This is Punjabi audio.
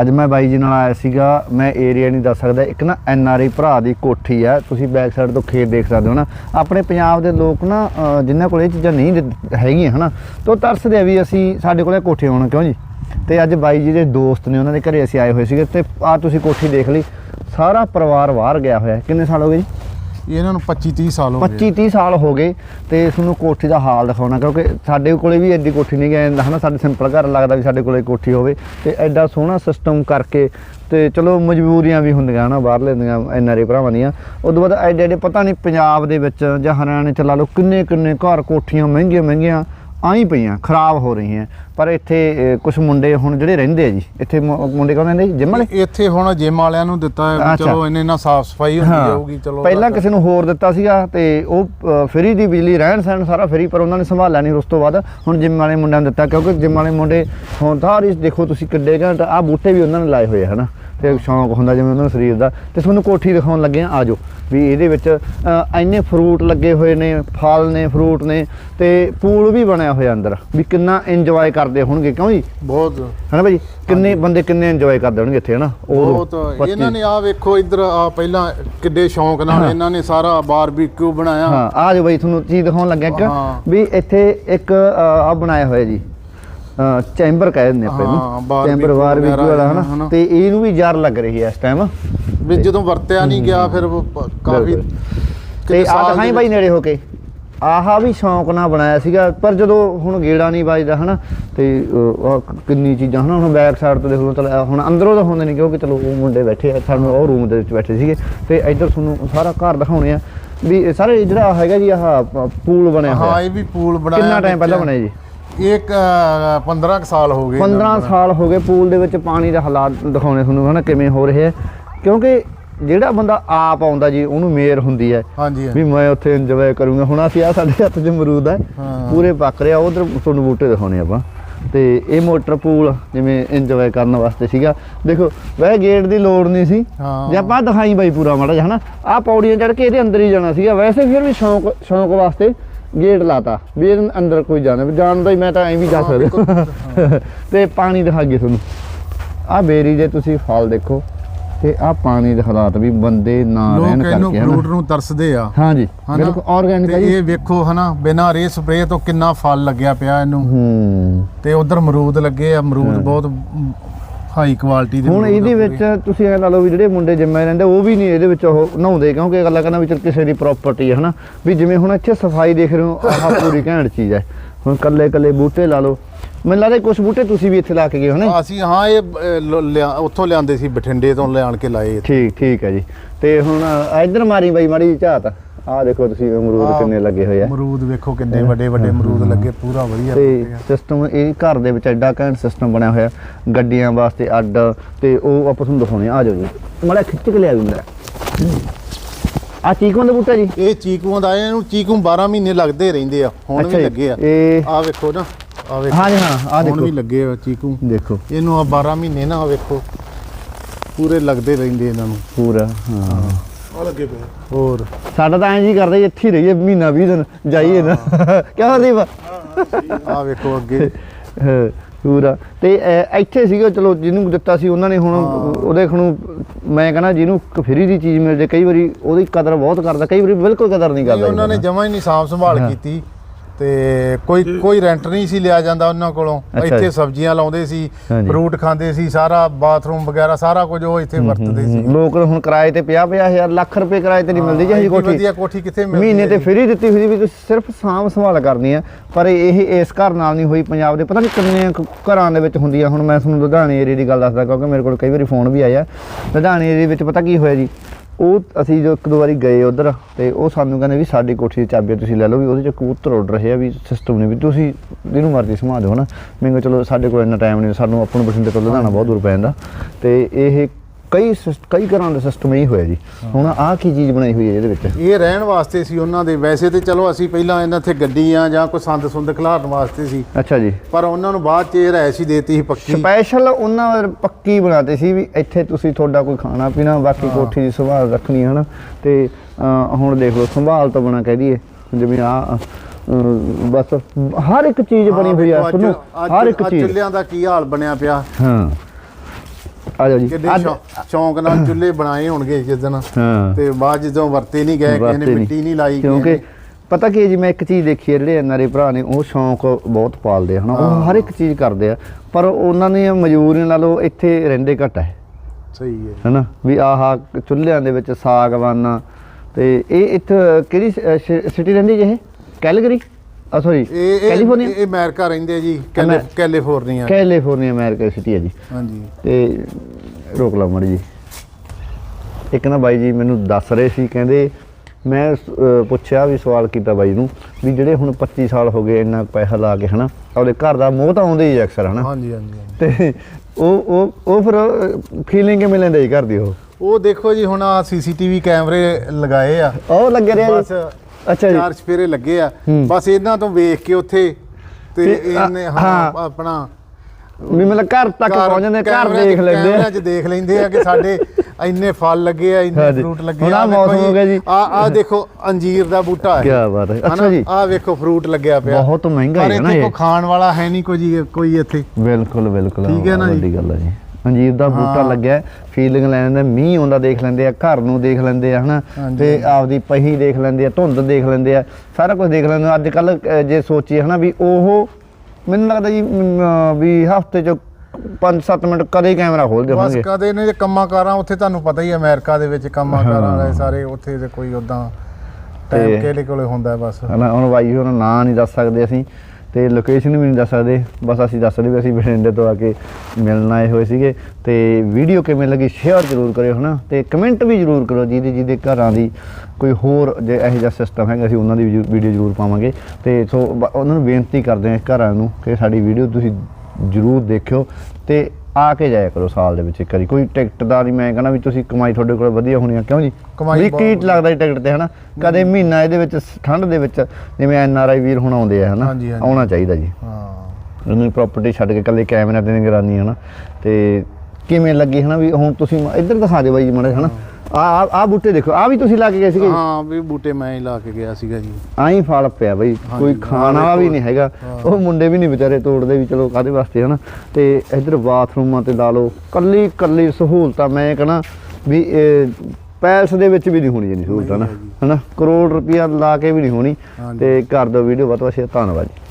ਅੱਜ ਮੈਂ ਬਾਈ ਜੀ ਨਾਲ ਆਇਆ ਸੀਗਾ, ਮੈਂ ਏਰੀਆ ਨਹੀਂ ਦੱਸ ਸਕਦਾ, ਇੱਕ ਨਾ ਐਨ ਆਰ ਆਈ ਭਰਾ ਦੀ ਕੋਠੀ ਆ ਤੁਸੀਂ ਬੈਕ ਸਾਈਡ ਤੋਂ ਖੇਤ ਦੇਖ ਸਕਦੇ ਹੋ ਨਾ। ਆਪਣੇ ਪੰਜਾਬ ਦੇ ਲੋਕ ਨਾ ਜਿਨ੍ਹਾਂ ਕੋਲ ਇਹ ਚੀਜ਼ਾਂ ਨਹੀਂ ਦ- ਹੈਗੀਆਂ, ਹਨਾ, ਤੇ ਉਹ ਤਰਸਦੇ ਆ ਵੀ ਅਸੀਂ ਸਾਡੇ ਕੋਲੇ ਕੋਠੇ ਹੋਣ, ਕਿਉਂ ਜੀ? ਤੇ ਅੱਜ ਬਾਈ ਜੀ ਦੇ ਦੋਸਤ ਨੇ ਉਹਨਾਂ ਦੇ ਘਰੇ ਅਸੀਂ ਆਏ ਹੋਏ ਸੀਗੇ, ਤੇ ਆ ਤੁਸੀਂ ਕੋਠੀ ਦੇਖ ਲਈ, ਸਾਰਾ ਪਰਿਵਾਰ ਬਾਹਰ ਗਿਆ ਹੋਇਆ, ਕਿੰਨੇ ਸਾਲ ਹੋ ਗਏ ਜੀ? ਇਹਨਾਂ ਨੂੰ 25 30 ਸਾਲ ਹੋ 25 30 ਸਾਲ ਹੋ ਗਏ ਤੇ ਤੁਹਾਨੂੰ ਕੋਠੀ ਦਾ ਹਾਲ ਦਿਖਾਉਣਾ, ਕਿਉਂਕਿ ਸਾਡੇ ਕੋਲੇ ਵੀ ਐਡੀ ਕੋਠੀ ਨਹੀਂ ਗਏ ਹਨਾ, ਸਾਡੇ ਸਿੰਪਲ ਘਰ ਲੱਗਦਾ ਵੀ ਸਾਡੇ ਕੋਲੇ ਕੋਠੀ ਹੋਵੇ ਤੇ ਐਡਾ ਸੋਹਣਾ ਸਿਸਟਮ ਕਰਕੇ ਤੇ ਚਲੋ ਮਜਬੂਰੀਆਂ ਵੀ ਹੁੰਦੀਆਂ, ਹਨਾ, ਬਾਹਰਲੇ ਦੀਆਂ ਐਨਆਰਏ ਭਰਾਵਾਂ ਦੀਆਂ। ਉਦੋਂ ਬਾਅਦ ਐਡੇ ਐਡੇ ਪਤਾ ਨਹੀਂ ਪੰਜਾਬ ਦੇ ਵਿੱਚ ਜਾਂ ਹਰਿਆਣੇ ਚ ਲਾ ਲਓ ਕਿੰਨੇ ਕਿੰਨੇ ਘਰ ਕੋਠੀਆਂ ਮਹਿੰਗੀਆਂ ਮਹਿੰਗੀਆਂ ਆਈ ਪਈਆਂ ਖਰਾਬ ਹੋ ਰਹੀਆਂ। ਪਰ ਇੱਥੇ ਕੁਝ ਮੁੰਡੇ ਹੁਣ ਜਿਹੜੇ ਰਹਿੰਦੇ ਆ ਜੀ ਇੱਥੇ ਮੁੰਡੇ ਕਹਿੰਦੇ ਨੇ ਜਿਮ ਵਾਲੇ? ਇੱਥੇ ਹੁਣ ਜਿਮ ਵਾਲਿਆਂ ਨੂੰ ਦਿੱਤਾ ਹੈ। ਚਲੋ ਇਹਨੇ ਨਾਲ ਸਾਫ਼ ਸਫ਼ਾਈ ਹੁੰਦੀ ਜਾਊਗੀ ਚਲੋ ਪਹਿਲਾਂ ਕਿਸੇ ਨੂੰ ਹੋਰ ਦਿੱਤਾ ਸੀਗਾ ਤੇ ਉਹ ਫ੍ਰੀ ਦੀ ਬਿਜਲੀ ਰਹਿਣ ਸਹਿਣ ਸਾਰਾ ਫ੍ਰੀ ਪਰ ਉਹਨਾਂ ਨੇ ਸੰਭਾਲਿਆ ਨਹੀਂ ਉਸ ਤੋਂ ਬਾਅਦ। ਹੁਣ ਜਿਮ ਵਾਲੇ ਮੁੰਡਿਆਂ ਨੂੰ ਦਿੱਤਾ ਕਿਉਂਕਿ ਜਿਮ ਵਾਲੇ ਮੁੰਡੇ ਹੁਣ ਸਾਰੀ ਦੇਖੋ ਤੁਸੀਂ ਕਿੱਡੇ ਘੰਟਾ ਆ ਬੂਟੇ ਵੀ ਉਹਨਾਂ ਨੇ ਲਾਏ ਹੋਏ ਹਨਾ। ਤੇ ਸ਼ੌਂਕ ਹੁੰਦਾ ਜਿਵੇਂ ਉਹਨਾਂ ਨੂੰ ਸਰੀਰ ਦਾ। ਤੇ ਤੁਹਾਨੂੰ ਕੋਠੀ ਦਿਖਾਉਣ ਲੱਗੇ ਆ ਆਜੋ ਵੀ ਇਹਦੇ ਵਿੱਚ ਇੰਨੇ ਫਰੂਟ ਲੱਗੇ ਹੋਏ ਨੇ ਫਲ ਨੇ ਫਰੂਟ ਨੇ ਤੇ ਪੂਲ ਵੀ ਬਣਿਆ ਹੋਇਆ ਅੰਦਰ ਵੀ ਕਿੰਨਾ ਇੰਜੋਏ ਕਰਦੇ ਹੋਣਗੇ ਕਿਉਂ ਜੀ? ਬਹੁਤ। ਹਨਾ ਭਾਜੀ ਕਿੰਨੇ ਬੰਦੇ ਕਿੰਨੇ ਇੰਜੋਏ ਕਰਦੇ ਹੋਣਗੇ ਇੱਥੇ ਹਨਾ? ਬਹੁਤ। 25 ਇਹਨਾਂ ਨੇ ਆ ਵੇਖੋ ਇੱਧਰ ਆ ਪਹਿਲਾਂ ਕਿੱਡੇ ਸ਼ੌਂਕ ਨਾਲ ਇਹਨਾਂ ਨੇ ਸਾਰਾ ਬਾਰਬੀਕਿਊ ਬਣਾਇਆ। ਹਾਂ ਆ ਜੋ ਬਈ ਤੁਹਾਨੂੰ ਚੀਜ਼ ਦਿਖਾਉਣ ਲੱਗਿਆ ਕਿ। ਵੀ ਇੱਥੇ ਇੱਕ ਆ ਬਣਾਇਆ ਹੋਇਆ ਜੀ। ਚੈਂਬਰ ਕਹਿ ਦਿੰਦੇ ਆਪਾਂ ਹਾਂ, ਇਹਨੂੰ ਚੈਂਬਰ ਬਾਰਬੀਕਿਊ ਵਾਲਾ ਵਗੈਰਾ, ਹਨਾ। ਤੇ ਇਹਨੂੰ ਵੀ ਜਰ ਲੱਗ ਰਹੀ ਹੈ ਇਸ ਟਾਈਮ ਵੀ ਜਦੋਂ ਵਰਤਿਆ ਨਹੀਂ ਗਿਆ ਫਿਰ ਕਾਫੀ ਤੇ ਆ ਦਿਖਾਈ ਬਾਈ ਨੇੜੇ ਹੋ ਕੇ। ਆਹਾ ਵੀ ਸ਼ੌਂਕ ਨਾਲ ਬਣਾਇਆ ਸੀਗਾ ਪਰ ਜਦੋਂ ਹੁਣ ਗੇੜਾ ਨਹੀਂ ਵੱਜਦਾ ਹਨਾ ਤੇ ਕਿੰਨੀ ਚੀਜ਼ਾਂ ਹਨਾ ਹੁਣ ਬੈਕ ਸਾਈਡ ਤੋਂ ਦੇਖ ਲਓ ਚਲ ਹੁਣ ਅੰਦਰੋਂ ਤਾਂ ਹੁੰਦੇ ਨਹੀਂ ਕਿਉਂਕਿ ਚਲੋ ਉਹ ਮੁੰਡੇ ਬੈਠੇ ਆ ਸਾਨੂੰ ਉਹ ਰੂਮ ਦੇ ਵਿੱਚ ਬੈਠੇ ਸੀਗੇ। ਤੇ ਇੱਧਰ ਤੁਹਾਨੂੰ ਸਾਰਾ ਘਰ ਦਿਖਾਉਣੇ ਆ। ਵੀ ਸਾਰੇ ਜਿਹੜਾ ਹੈਗਾ ਜੀ ਆਹ ਪੂਲ ਬਣਿਆ ਹਾਂ ਹੋਇਆ। ਇਹ ਵੀ ਪੂਲ ਬਣਾਇਆ ਕਿੰਨਾ ਟਾਈਮ ਪਹਿਲਾਂ ਵਿੱਚ। ਬਣਿਆ ਜੀ? ਇੱਕ ਅ, 15 ਕੁ ਸਾਲ ਹੋ ਗਏ 15 ਸਾਲ ਹੋ ਗਏ ਪੂਲ ਦੇ ਵਿੱਚ ਪਾਣੀ ਦਾ ਹਾਲਾਤ ਦਿਖਾਉਣੇ ਤੁਹਾਨੂੰ ਹਨਾ ਕਿਵੇਂ ਹੋ ਰਿਹਾ ਕਿਉਂਕਿ ਜਿਹੜਾ ਬੰਦਾ ਆਪ ਆਉਂਦਾ ਜੀ ਉਹਨੂੰ ਮੇਰ ਹੁੰਦੀ ਹੈ। ਵੀ ਮੈਂ ਉੱਥੇ ਇੰਜੋਏ ਕਰੂੰਗਾ। ਹੁਣ ਅਸੀਂ ਆ ਸਾਡੇ ਹੱਥ 'ਚ ਅਮਰੂਦ ਹੈ। ਪੂਰੇ ਪੱਕ ਰਿਹਾ ਉਧਰ ਤੁਹਾਨੂੰ ਬੂਟੇ ਦਿਖਾਉਣੇ ਆਪਾਂ। ਤੇ ਇਹ ਮੋਟਰ ਪੂਲ ਜਿਵੇਂ ਇੰਜੋਏ ਕਰਨ ਵਾਸਤੇ ਸੀਗਾ। ਦੇਖੋ ਵੈਸੇ ਗੇਟ ਦੀ ਲੋੜ ਨਹੀਂ ਸੀ। ਜੇ ਆਪਾਂ ਦਿਖਾਈ ਬਾਈ ਪੂਰਾ ਮਾੜਾ ਹਨਾ। ਆ ਪੌੜੀਆਂ ਚੜ ਕੇ ਇਹਦੇ ਅੰਦਰ ਹੀ ਜਾਣਾ ਸੀਗਾ। ਵੈਸੇ ਫਿਰ ਵੀ ਸ਼ੌਂਕ ਸ਼ੌਂਕ ਵਾਸਤੇ ਗੇਟ ਲਾਤਾ ਵੀ ਇਹਦੇ ਅੰਦਰ ਕੋਈ ਜਾਣਾ ਜਾਣਦਾ ਹੀ ਮੈਂ ਤਾਂ ਐਂ ਵੀ ਜਾ ਸਕਦਾ। ਤੇ ਪਾਣੀ ਦਿਖਾ ਗਏ ਤੁਹਾਨੂੰ। ਆ ਬੇਰੀ ਦੇ ਤੁਸੀਂ ਫਲ ਦੇਖੋ ਤੇ ਆ ਪਾਣੀ ਦੇ ਹਾਲਾਤ ਵੀ ਬੰਦੇ ਨਾ ਰਹਿਣ ਲੋਕ ਇਹਨੂੰ ਕਰਕੇ ਹਨਾ। ਫਰੂਟ ਨੂੰ ਤਰਸਦੇ ਆ। ਹਾਂਜੀ? ਬਿਲਕੁਲ ਆਰਗੈਨਿਕ ਹੈ ਇਹ ਵੇਖੋ ਹਨਾ ਬਿਨਾਂ ਰੇ ਸਪਰੇ ਤੋਂ ਕਿੰਨਾ ਫਲ ਲੱਗਿਆ ਪਿਆ ਇਹਨੂੰ। ਹੂੰ। ਤੇ ਉਧਰ ਅਮਰੂਦ ਲੱਗੇ ਆ ਅਮਰੂਦ ਬਹੁਤ ਹਾਈ ਕੁਆਲਿਟੀ ਦੇ ਹੁਣ ਇਹਦੇ ਵਿੱਚ। ਤੁਸੀਂ ਇਹ ਲਾ ਲਓ ਵੀ ਜਿਹੜੇ ਮੁੰਡੇ ਜਿੰਮੇ ਰਹਿੰਦੇ ਉਹ ਵੀ ਨਹੀਂ ਇਹਦੇ ਵਿੱਚ ਉਹ ਨਹਾਉਂਦੇ ਕਿਉਂਕਿ ਅਗਲਾ ਕਹਿੰਦਾ ਵੀ ਚਲ ਕਿਸੇ ਦੀ ਪ੍ਰਾਪਰਟੀ ਹੈ ਹਨਾ? ਵੀ ਜਿਵੇਂ ਹੁਣ ਇੱਥੇ ਸਫ਼ਾਈ ਦੇਖ ਰਹੇ ਹੋ ਆਹ ਪੂਰੀ ਘੈਂਟ ਚੀਜ਼ ਹੈ ਹੁਣ ਕੱਲੇ ਕੱਲੇ ਬੂਟੇ ਲਾ ਲਓ। ਮੈਨੂੰ ਲੱਗਦਾ ਕੁਝ ਬੂਟੇ ਤੁਸੀਂ ਵੀ ਇੱਥੇ ਲਾ ਕੇ ਗਏ ਹੋ ਨਾ ਅਸੀਂ ਹਾਂ ਇਹ ਉੱਥੋਂ ਲਿਆਂਦੇ ਸੀ ਬਠਿੰਡੇ ਤੋਂ ਲਿਆਣ ਕੇ ਲਾਏ। ਠੀਕ ਠੀਕ ਹੈ ਜੀ। ਤੇ ਹੁਣ ਇੱਧਰ ਮਾਰੀ ਬਾਈ ਮਾੜੀ ਝਾਤ। ਆਹ ਦੇਖੋ ਤੁਸੀਂ ਅਮਰੂਦ ਆਹ, ਕਿੰਨੇ ਲੱਗੇ ਹੋਏ ਆ। ਅਮਰੂਦ ਵੇਖੋ ਕਿੰਨੇ ਵੱਡੇ ਵੱਡੇ ਅਮਰੂਦ ਲੱਗੇ ਪੂਰਾ ਵਧੀਆ ਤੇ। ਸਿਸਟਮ ਇਹ ਘਰ ਦੇ ਵਿੱਚ ਐਡਾ ਘੈਂਟ ਸਿਸਟਮ ਬਣਿਆ ਹੋਇਆ ਗੱਡੀਆਂ ਵਾਸਤੇ ਅੱਡ ਤੇ ਉਹ ਆਪਾਂ ਤੁਹਾਨੂੰ ਦਿਖਾਉਣੇ ਆ ਆ ਜਾਓ ਜੀ। ਮਾੜਾ ਖਿੱਚ ਕੇ ਲਿਆ ਦਿੰਦਾ ਆ ਚੀਕੋਂ ਦਾ ਬੂਟਾ ਜੀ। ਇਹ ਚੀਕੂਆਂ ਦਾ ਇਹਨੂੰ ਚੀਕੂ 12 ਮਹੀਨੇ ਲੱਗਦੇ ਰਹਿੰਦੇ ਆ ਹੁਣ ਵੀ ਜੀ, ਲੱਗੇ ਆ। ਇਹ ਆ ਵੇਖੋ ਨਾ ਆ ਵੇਖੋ। ਹਾਂ ਜੀ ਹਾਂ ਆ ਹੁਣ ਵੀ ਲੱਗੇ ਆ ਚੀਕੂ। ਦੇਖੋ। ਇਹਨੂੰ ਆ 12 ਮਹੀਨੇ ਨਾ ਵੇਖੋ ਪੂਰੇ ਲੱਗਦੇ ਰਹਿੰਦੇ ਇਹਨਾਂ ਨੂੰ। ਪੂਰਾ ਹਾਂ। ਆ ਲੱਗੇ ਪਏ ਹੋਰ ਸਾਡਾ ਤਾਂ ਐਂ ਜੀ ਕਰਦਾ ਜੀ ਇੱਥੇ ਹੀ ਰਹੀਏ ਮਹੀਨਾ 20 ਦਿਨ ਜਾਈਏ ਨਾ। ਕਿਉਂ ਹਰਦੀਪ? ਆ ਵੇਖੋ ਅੱਗੇ। ਹਾਂ, ਪੂਰਾ। ਤੇ ਅਹ, ਇੱਥੇ ਸੀਗਾ ਚਲੋ ਜਿਹਨੂੰ ਦਿੱਤਾ ਸੀ ਉਹਨਾਂ ਨੇ ਹੁਣ ਉਹਦੇ ਖਣੂ ਮੈਂ ਕਹਿੰਦਾ ਜਿਹਨੂੰ ਫਰੀ ਦੀ ਚੀਜ਼ ਮਿਲ ਜੇ ਕਈ ਵਾਰੀ ਉਹਦੀ ਕਦਰ ਬਹੁਤ ਕਰਦਾ ਕਈ ਵਾਰੀ ਬਿਲਕੁਲ ਕਦਰ ਨਹੀਂ, ਕਰਦਾ ਉਹਨਾਂ ਨੇ ਜਮਾ ਹੀ ਨਹੀਂ ਸਾਫ਼ ਸੰਭਾਲ ਕੀਤੀ। ਤੇ ਕੋਈ ਕੋਈ ਰੈਂਟ ਨਹੀਂ ਸੀ ਲਿਆ ਜਾਂਦਾ ਉਹਨਾਂ ਕੋਲੋਂ। ਇੱਥੇ। ਸਬਜ਼ੀਆਂ ਲਾਉਂਦੇ ਸੀ। ਫਰੂਟ ਖਾਂਦੇ ਸੀ ਸਾਰਾ ਬਾਥਰੂਮ ਵਗੈਰਾ ਸਾਰਾ ਕੁਝ ਉਹ ਇੱਥੇ ਵਰਤਦੇ ਸੀ। ਲੋਕ ਹੁਣ ਕਿਰਾਏ ਤੇ 50 ਹਜ਼ਾਰ ਲੱਖ ਰੁਪਏ ਕਿਰਾਏ ਤੇ ਨਹੀਂ ਮਿਲਦੀ ਜੀ ਇੰਨੀ ਕੋਠੀ ਵਧੀਆ ਕੋਠੀ ਕਿੱਥੇ ਮਿਲਦੀ ਮਹੀਨੇ ਤੇ? ਫਰੀ ਦਿੱਤੀ ਹੋਈ ਵੀ ਤੁਸੀਂ ਸਿਰਫ ਸਾਂਭ ਸੰਭਾਲ ਕਰਨੀ ਆ ਪਰ ਇਹ ਇਸ ਘਰ ਨਾਲ ਨਹੀਂ ਹੋਈ ਪੰਜਾਬ ਦੇ। ਪਤਾ ਨਹੀਂ ਕਿੰਨੇ ਘਰਾਂ ਦੇ ਵਿੱਚ ਹੁੰਦੀ ਆ। ਹੁਣ ਮੈਂ ਤੁਹਾਨੂੰ ਲੁਧਿਆਣੇ ਏਰੀਆ ਦੀ ਗੱਲ ਦੱਸਦਾ ਕਿਉਂਕਿ ਮੇਰੇ ਕੋਲ ਕਈ ਵਾਰੀ ਫੋਨ ਵੀ ਆਇਆ। ਲੁਧਿਆਣੇ ਏਰੀਆ ਵਿੱਚ ਪਤਾ ਕੀ ਹੋਇਆ ਜੀ? ਉਹ ਅਸੀਂ ਜੋ ਇੱਕ ਦੋ ਵਾਰੀ ਗਏ ਉਧਰ ਤੇ ਉਹ ਸਾਨੂੰ ਕਹਿੰਦੇ ਵੀ ਸਾਡੀ ਕੋਠੀ ਦੀ ਚਾਬੀ ਤੁਸੀਂ ਲੈ ਲਓ ਵੀ ਉਹਦੇ ਚ ਕਬੂਤਰ ਉੱਡ ਰਹੇ ਆ ਵੀ ਸਿਸਟਮ ਨਹੀਂ ਵੀ ਤੁਸੀਂ ਜਿਹਨੂੰ ਮਰਜ਼ੀ ਸੰਭਾਲ ਦਿਓ ਹਨਾ। ਮੈਂ ਕਿਹਾ ਚਲੋ ਸਾਡੇ ਕੋਲ ਇੰਨਾ ਟਾਈਮ ਨਹੀਂ ਸਾਨੂੰ ਆਪਾਂ ਨੂੰ ਬਠਿੰਡੇ ਤੋਂ ਲੁਧਿਆਣਾ ਬਹੁਤ ਦੂਰ ਪੈ ਜਾਂਦਾ। ਤੇ ਇਹ ਕਈ ਸਿਸ- ਕਈ ਘਰਾਂ ਦਾ ਸਿਸਟਮ ਇਹੀ ਹੋਇਆ ਜੀ। ਹੁਣ ਆਹ ਕੀ ਚੀਜ਼ ਬਣਾਈ ਹੋਈ ਹੈ ਇਹਦੇ ਵਿੱਚ? ਇਹ ਰਹਿਣ ਵਾਸਤੇ ਸੀ ਉਹਨਾਂ ਦੇ। ਵੈਸੇ ਤੇ ਚਲੋ ਅਸੀਂ ਪਹਿਲਾਂ ਇਹਨਾਂ ਇੱਥੇ ਗੱਡੀਆਂ ਜਾਂ ਕੋਈ ਸੰਦ ਸੁੰਦ ਖਿਲਾਰਨ ਵਾਸਤੇ ਸੀ। ਅੱਛਾ ਜੀ। ਪਰ ਉਹਨਾਂ ਨੂੰ ਬਾਅਦ ਚ ਇਹ ਰਹਿਸ਼ ਹੀ ਦੇਤੀ ਸੀ ਪੱਕੀ। ਸਪੈਸ਼ਲ ਉਹਨਾਂ ਵੱਲ ਪੱਕੀ ਬਣਾਤੇ ਸੀ ਵੀ ਇੱਥੇ ਤੁਸੀਂ ਤੁਹਾਡਾ ਕੋਈ ਖਾਣਾ ਪੀਣਾ ਬਾਕੀ ਕੋਠੀ ਦੀ ਸੰਭਾਲ ਰੱਖਣੀ ਹੈ ਨਾ ਤੇ ਅਹ, ਹੁਣ ਦੇਖ ਲਓ ਸੰਭਾਲ ਤੋਂ ਬਣਾ ਕਹਿ ਦਈਏ। ਜਿਵੇਂ ਆ ਬਸ ਹਰ ਇੱਕ ਚੀਜ਼ ਬਣੀ ਹੋਈ ਆ। ਤੁਹਾਨੂੰ ਹਰ ਇੱਕ ਚੀਜ਼। ਚੁੱਲ੍ਹਿਆਂ ਦਾ ਕੀ ਹਾਲ ਬਣਿਆ ਪਿਆ। ਹਾਂ। ਆ ਜਾਓ ਜੀ। ਅੱਜ- ਸ਼ੌਂਕ ਨਾਲ ਚੁੱਲ੍ਹੇ ਬਣਾਏ ਹੋਣਗੇ ਜਿਸ ਦਿਨ। ਹਾਂ। ਤੇ ਬਾਅਦ ਜਦੋਂ ਵਰਤੇ ਨਹੀਂ ਗਏ ਕਿਸੇ ਨੇ। ਮਿੱਟੀ ਨਹੀਂ ਲਾਈ ਕਿਸੇ ਕਿਉਂਕਿ ਨੇ। ਪਤਾ ਕੀ ਹੈ ਜੀ ਮੈਂ ਇੱਕ ਚੀਜ਼ ਦੇਖੀ ਹੈ ਜਿਹੜੇ ਐਨਆਰਏ ਭਰਾ ਨੇ ਉਹ ਸ਼ੌਂਕ ਬਹੁਤ ਪਾਲਦੇ ਆ ਹਨਾ? ਉਹ ਹਰ ਇੱਕ ਚੀਜ਼ ਕਰਦੇ ਆ ਪਰ ਉਹਨਾਂ ਨੇ ਮਜਬੂਰੀਆਂ ਨਾਲੋਂ ਇੱਥੇ ਰਹਿੰਦੇ ਘੱਟ ਹੈ ਸਹੀ ਹੈ। ਹਨਾ? ਵੀ ਆਹ ਚੁੱਲ੍ਹਿਆਂ ਦੇ ਵਿੱਚ ਸਾਗ ਬਾਨਾ ਤੇ ਇਹ ਇੱਥੇ ਕਿਹੜੀ ਸਿਟੀ ਰਹਿੰਦੀ ਜੀ ਇਹ? ਕੈਲਗਰੀ? ਆ ਸੌਰੀ ਇਹ ਕੈਲੀਫੋਰਨੀਆ ਇਹ ਅਮਰੀਕਾ ਰਹਿੰਦੇ ਆ ਜੀ ਕੈਲੀਫੋਰਨੀਆ। ਕੈਲੀਫੋਰਨੀਆ ਅਮਰੀਕਾ ਸਿਟੀ ਹੈ ਜੀ। ਹਾਂਜੀ। ਤੇ ਰੋਕ ਲਾ ਮੜ ਜੀ। ਇੱਕ ਨਾ ਬਾਈ ਜੀ ਮੈਨੂੰ ਦੱਸ ਰਹੇ ਸੀ ਕਹਿੰਦੇ ਮੈਂ ਪੁੱਛਿਆ ਵੀ ਸਵਾਲ ਕੀਤਾ ਬਾਈ ਨੂੰ ਵੀ ਜਿਹੜੇ ਹੁਣ 25 ਸਾਲ ਹੋ ਗਏ ਇੰਨਾ ਪੈਸਾ ਲਾ ਕੇ ਹਨਾ ਆਪਦੇ ਘਰ ਦਾ ਮੋਹ ਤਾਂ ਆਉਂਦਾ ਹੀ ਅਕਸਰ ਹਨਾ। ਹਾਂਜੀ ਹਾਂਜੀ। ਤੇ ਉਹ ਉਹ ਉਹ ਫਿਰ ਫੀਲਿੰਗ ਕਿਵੇਂ ਲੈਂਦਾ ਜੀ ਘਰ ਦੀ ਉਹ? ਉਹ ਦੇਖੋ ਜੀ ਹੁਣ ਆ ਸੀਸੀਟੀਵੀ ਕੈਮਰੇ ਲਗਾਏ ਆ। ਉਹ ਲੱਗੇ ਰਿਹਾ ਬਸ ਜੀ। ਅੱਛਾ ਜੀ। ਚਾਰ ਸਪੇਰੇ ਲੱਗੇ ਆ। ਬਸ ਇਹਨਾਂ ਤੋਂ ਵੇਖ ਕੇ ਉੱਥੇ ਤੇ ਇਹਨੇ ਹਾਂ। ਆਪਣਾ ਵੀ ਮਤਲਬ ਘਰ ਤੱਕ ਪਹੁੰਚ ਜਾਂਦੇ ਘਰ ਦੇਖ ਲੈਂਦੇ ਆ। 'ਚ ਦੇਖ ਲੈਂਦੇ ਆ ਕਿ ਸਾਡੇ ਇੰਨੇ ਫਲ ਲੱਗੇ ਆ ਇੰਨੇ। ਫਰੂਟ ਲੱਗੇ ਵੇਖੋ ਮੌਸਮ ਹੋ ਗਿਆ ਜੀ। ਆ ਆ ਦੇਖੋ ਅੰਜੀਰ ਦਾ ਬੂਟਾ ਹੈ। ਕੀ ਬਾਤ ਹੈ। ਅੱਛਾ ਜੀ। ਆ ਵੇਖੋ ਫਰੂਟ ਲੱਗਿਆ ਪਿਆ। ਬਹੁਤ ਮਹਿੰਗਾ ਹੈ ਨਾ ਇਹ। ਕੋਈ ਖਾਣ ਵਾਲਾ ਹੈ ਨਹੀਂ ਕੋਈ ਕੋਈ ਇੱਥੇ। ਬਿਲਕੁਲ ਬਿਲਕੁਲ। ਠੀਕ ਹੈ ਨਾ ਜੀ? ਵੱਡੀ ਗੱਲ ਹੈ ਜੀ। ਅੰਜੀਰ ਦਾ ਬੂਟਾ। ਲੱਗਿਆ ਫੀਲਿੰਗ ਲੈ ਲੈਂਦੇ ਮੀਂਹ ਆਉਂਦਾ ਦੇਖ ਲੈਂਦੇ ਆ ਘਰ ਨੂੰ ਦੇਖ ਲੈਂਦੇ ਆ ਹਨਾ? ਤੇ ਆਪਦੀ ਪਹੀ ਦੇਖ ਲੈਂਦੇ ਆ ਧੁੰਦ ਦੇਖ ਲੈਂਦੇ ਆ ਸਾਰਾ ਕੁਝ ਦੇਖ ਲੈਂਦੇ ਆ। ਅੱਜ ਕੱਲ ਜੇ ਸੋਚੀਏ ਹਨਾ ਵੀ ਉਹ ਮੈਨੂੰ ਲੱਗਦਾ ਜੀ ਵੀ ਹਫ਼ਤੇ ਚ 5-7 ਮਿੰਟ ਕਦੇ ਕੈਮਰਾ ਖੋਲਦੇ ਬਸ ਹੋਣਗੇ ਕਦੇ ਨੇ ਜੇ ਕੰਮਾਂ ਕਾਰਾਂ ਉੱਥੇ ਤੁਹਾਨੂੰ ਪਤਾ ਹੀ ਅਮਰੀਕਾ ਦੇ ਵਿੱਚ ਕੰਮਾਂ ਕਾਰਾਂ ਵਾਲੇ ਸਾਰੇ ਉੱਥੇ ਤੇ ਕੋਈ ਉਦਾਂ ਟਾਈਮ ਕਿਹੜੇ ਕੋਲੇ ਹੁੰਦਾ ਬਸ। ਹਨਾ ਹੁਣ ਬਾਈ ਉਹਨਾਂ ਨਾਂ ਨਹੀਂ ਦੱਸ ਸਕਦੇ ਅਸੀਂ। ਤੇ ਲੋਕੇਸ਼ਨ ਵੀ ਨਹੀਂ ਦੱਸ ਸਕਦੇ। ਬਸ ਅਸੀਂ ਦੱਸ ਸਕਦੇ ਵੀ ਅਸੀਂ ਬਠਿੰਡੇ ਤੋਂ ਆ ਕੇ ਮਿਲਣ ਆਏ ਹੋਏ ਸੀਗੇ। ਤੇ ਵੀਡੀਓ ਕਿਵੇਂ ਲੱਗੀ ਸ਼ੇਅਰ ਜ਼ਰੂਰ ਕਰਿਓ, ਹਨਾ? ਤੇ ਕਮੈਂਟ ਵੀ ਜ਼ਰੂਰ ਕਰੋ ਜਿਹਦੇ ਜਿਹਦੇ ਘਰਾਂ ਦੀ ਕੋਈ ਹੋਰ ਜੇ ਇਹੋ ਜਿਹਾ ਸਿਸਟਮ ਹੈਗਾ, ਅਸੀਂ ਉਹਨਾਂ ਦੀ ਵੀਡੀਓ ਜ਼ਰੂਰ ਪਾਵਾਂਗੇ। ਤੇ ਸੋ ਬ- ਉਹਨਾਂ ਨੂੰ ਬੇਨਤੀ ਕਰਦੇ ਹਾਂ ਘਰਾਂ ਨੂੰ ਕਿ ਸਾਡੀ ਵੀਡੀਓ ਤੁਸੀਂ ਜ਼ਰੂਰ ਦੇਖਿਓ। ਤੇ ਆ ਕੇ ਜਾਇਆ ਕਰੋ ਸਾਲ ਦੇ ਵਿੱਚ ਇੱਕ ਵਾਰੀ। ਕੋਈ ਟਿਕਟ ਦਾ ਨਹੀਂ ਮੈਂ ਕਹਿੰਦਾ ਵੀ ਤੁਸੀਂ ਕਮਾਈ ਤੁਹਾਡੇ ਕੋਲ ਵਧੀਆ ਹੋਣੀ ਆ ਕਿਉਂ ਜੀ? ਕਮਾਈ ਵੀ ਬਹੁਤ ਕੀ ਵਧੀਆ। ਲੱਗਦਾ ਜੀ ਟਿਕਟ ਤੇ ਹਨਾ? ਕਦੇ ਮਹੀਨਾ ਇਹਦੇ ਵਿੱਚ ਠੰਡ ਦੇ ਵਿੱਚ ਜਿਵੇਂ ਐਨ ਆਰ ਆਈ ਵੀਰ ਹੁਣ ਆਉਂਦੇ ਆ ਹਨਾ। ਆਉਣਾ ਚਾਹੀਦਾ ਜੀ। ਹਾਂ। ਉਹਨੂੰ ਪ੍ਰਾਪਰਟੀ ਛੱਡ ਕੇ ਕੱਲੇ ਕੈਮਰਾ ਤੇ ਨਿਗਰਾਨੀ ਹਨਾ? ਤੇ ਕਿਵੇਂ ਲੱਗੀ ਹਨਾ? ਵੀ ਹੁਣ ਤੁਸੀਂ ਇੱਧਰ ਦਿਖਾ ਦਿਓ ਬਾਈ ਜੀ ਮਾੜੇ ਹਨਾ? ਆ ਆ ਆ ਬੂਟੇ ਦੇਖੋ ਆ ਵੀ ਤੁਸੀਂ ਲਾ ਕੇ ਗਏ ਸੀਗੇ? ਹਾਂ ਵੀ ਬੂਟੇ ਮੈਂ ਹੀ ਲਾ ਕੇ ਗਿਆ ਸੀਗਾ ਜੀ। ਆਈ ਫਲ ਪਿਆ ਬਈ ਕੋਈ ਖਾਣ ਵਾਲਾ ਵੀ ਨਹੀਂ ਹੈਗਾ। ਉਹ ਮੁੰਡੇ ਵੀ ਨਹੀਂ ਵਿਚਾਰੇ ਤੋੜਦੇ ਵੀ ਚਲੋ ਕਾਦੇ ਵਾਸਤੇ ਹਨਾ। ਤੇ ਇੱਧਰ ਬਾਥਰੂਮਾਂ ਤੇ ਲਾ ਲਓ ਕੱਲੀ ਕੱਲੀ ਸਹੂਲਤਾਂ ਮੈਂ ਕਹਣਾ ਵੀ ਇਹ ਪੈਲਸ ਦੇ ਵਿੱਚ ਵੀ ਨਹੀਂ ਹੋਣੀ ਜਿੰਨੀ ਸਹੂਲਤਾਂ ਨਾ। ਹਨਾ। ਕਰੋੜ ਰੁਪਇਆ ਲਾ ਕੇ ਵੀ ਨਹੀਂ ਹੋਣੀ। ਤੇ ਕਰ ਦਿਓ ਵੀਡੀਓ ਬਹੁਤ ਬਹੁਤ ਧੰਨਵਾਦ ਜੀ।